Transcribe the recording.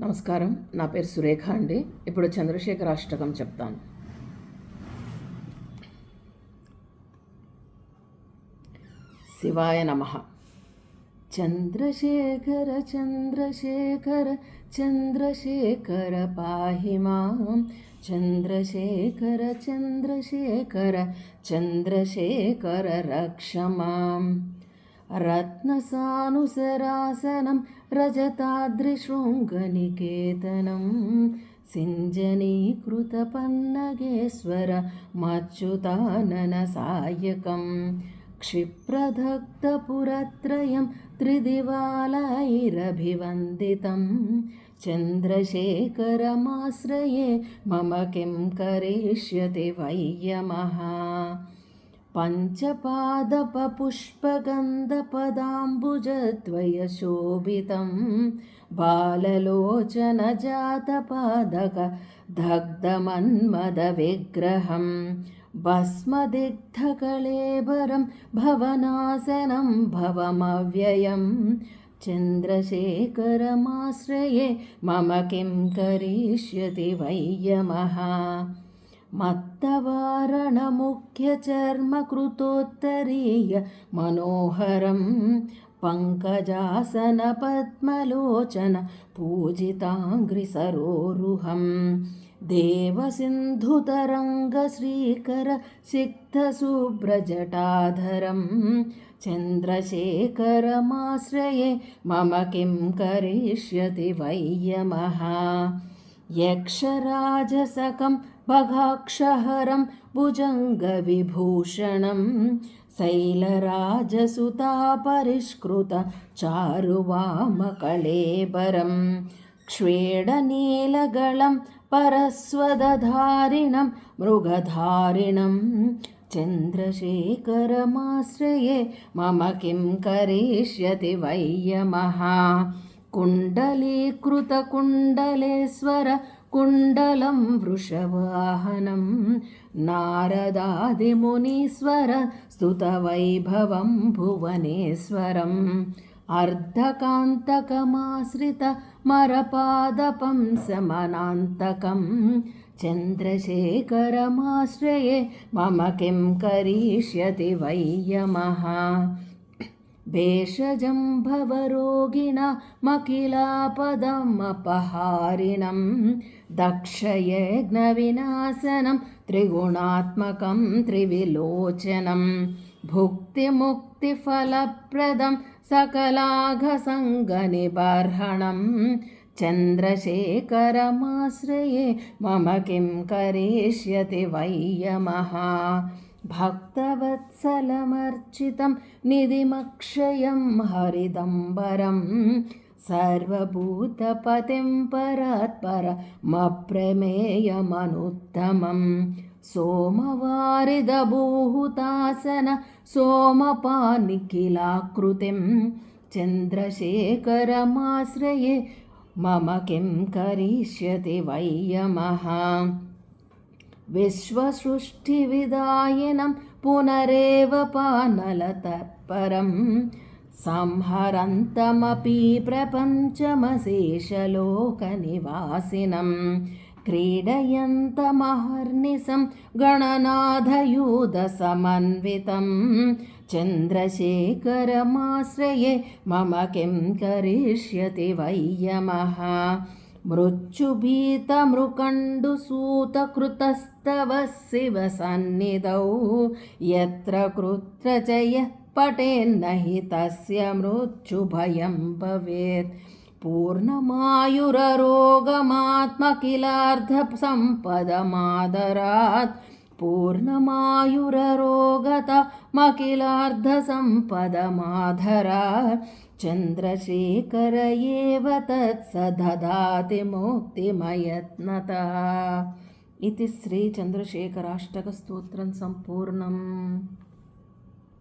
నమస్కారం. నా పేరు సురేఖ అండి. ఇప్పుడు చంద్రశేఖర అష్టకం చెప్తాను. శివాయ నమ. చంద్రశేఖర చంద్రశేఖర చంద్రశేఖర పాహిమా చంద్రశేఖర చంద్రశేఖర చంద్రశేఖర రక్షమాం రత్నసానుసరాసనం रजताद्रिशृङ्गनिकेतनं सिञ्जनीकृतपन्नगेश्वर मच्युताननसायकं क्षिप्रदग्धपुरत्रयं त्रिदिवालैरभिवन्दितं चन्द्रशेखरमाश्रये मम किं करिष्यति वैयमः पञ्चपादपपुष्पगन्धपदाम्बुजद्वयशोभितं बाललोचनजातपादक दग्धमन्मदविग्रहं भस्मदिग्धकलेबरं भवनासनं भवमव्ययं चन्द्रशेखरमाश्रये मम किं करिष्यति वैयमः मत्तवारणमुख्यचर्मकृतोत्तरीय मनोहरं पङ्कजासनपद्मलोचन पूजिताङ्घ्रिसरोरुहं देवसिन्धुतरङ्गश्रीकर सिक्तसुब्रजटाधरं चन्द्रशेखरमाश्रये मम किं करिष्यति वैयमः यक्षराजसकं बघाक्षहरं भुजङ्गविभूषणं शैलराजसुतापरिष्कृत चारुवामकलेबरं क्ष्वेडनीलगलं परस्वदधारिणं मृगधारिणं चन्द्रशेखरमाश्रये मम किं करिष्यति वैयमः कुण्डलीकृतकुण्डलेश्वर कुण्डलं वृषवाहनं नारदादिमुनीश्वर स्तुतवैभवं भुवनेश्वरम् अर्धकान्तकमाश्रितमरपादपं समनान्तकं चन्द्रशेखरमाश्रये मम किं करिष्यति वैयमः भेषजं भवरोगिणमखिलापदमपहारिणं दक्षयज्ञविनाशनं त्रिगुणात्मकं त्रिविलोचनं भुक्तिमुक्तिफलप्रदं सकलाघसङ्गनिबर्हणं चन्द्रशेखरमाश्रये मम किं करिष्यति वैयमः भक्तवत्सलमर्चितं निधिमक्षयं हरिदम्बरं सर्वभूतपतिं परात्परमप्रमेयमनुत्तमं सोमवारिदभूहुतासन सोमपानिखिलाकृतिं चन्द्रशेखरमाश्रये मम किं करिष्यति वैयमः विश्वसृष्टिविदायिनं पुनरेव पानलतत्परं संहरन्तमपि प्रपञ्चमशेषलोकनिवासिनं क्रीडयन्तमहर्निशं गणनाथयूधसमन्वितं चन्द्रशेखरमाश्रये मम किं करिष्यति वैयमः मृच्छुभीतमृकण्डुसूतकृतस्तव शिवसन्निधौ यत्र कृत्र च यः पटेन्न हि तस्य मृच्छुभयं भवेत् पूर्णमायुररोगमात्मकिलार्धसम्पदमादरात् पूर्णमायुररोगतमखिलार्धसम्पदमाधरात् चन्द्रशेखर एव तत्स ददाति मुक्तिमयत्नतः इति श्रीचन्द्रशेखराष्टकस्तोत्रं सम्पूर्णम्